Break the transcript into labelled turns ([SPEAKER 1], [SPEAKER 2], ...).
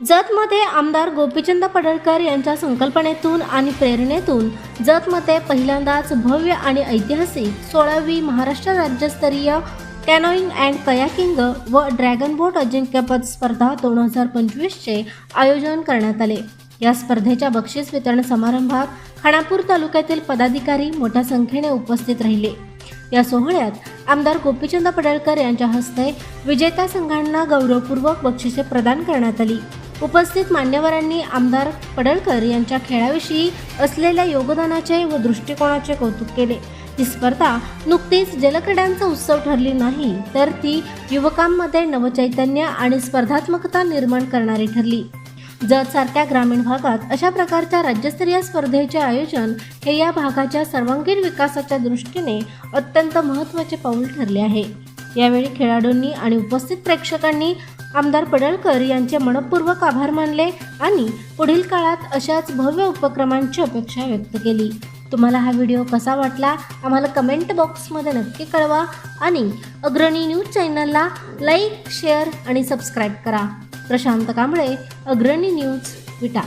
[SPEAKER 1] जतमध्ये आमदार गोपीचंद पडळकर यांच्या संकल्पनेतून आणि प्रेरणेतून जतमध्ये पहिल्यांदाच भव्य आणि ऐतिहासिक सोळावी महाराष्ट्र राज्यस्तरीय कॅनोईंग अँड कयाकिंग व ड्रॅगन बोट अजिंक्यपद स्पर्धा दोन हजार पंचवीसचे आयोजन करण्यात आले. या स्पर्धेच्या बक्षीस वितरण समारंभात खानापूर तालुक्यातील पदाधिकारी मोठ्या संख्येने उपस्थित राहिले. या सोहळ्यात आमदार गोपीचंद पडळकर यांच्या हस्ते विजेत्या संघांना गौरवपूर्वक बक्षिसे प्रदान करण्यात आली. उपस्थित मान्यवरांनी आमदार पडळकर यांच्या खेळाविषयी असलेल्या योगदानाचे व दृष्टिकोनाचे कौतुक केले. ही स्पर्धा नुकतीच जलक्रीडांचा उत्सव ठरली नाही तर ती युवकांमध्ये नवचैतन्य आणि स्पर्धात्मकता निर्माण करणारी ठरली. जत सारख्या ग्रामीण भागात अशा प्रकारच्या राज्यस्तरीय स्पर्धेचे आयोजन हे या भागाच्या सर्वांगीण विकासाच्या दृष्टीने अत्यंत महत्त्वाचे पाऊल ठरले आहे. यावेळी खेळाडूंनी आणि उपस्थित प्रेक्षकांनी आमदार पडळकर यांचे मनपूर्वक आभार मानले आणि पुढील काळात अशाच भव्य उपक्रमांची अपेक्षा व्यक्त केली. तुम्हाला हा व्हिडिओ कसा वाटला? आम्हाला कमेंट बॉक्समध्ये नक्की कळवा आणि अग्रणी न्यूज चॅनलला लाईक शेअर आणि सबस्क्राईब करा. प्रशांत कांबळे अग्रणी न्यूज विटा.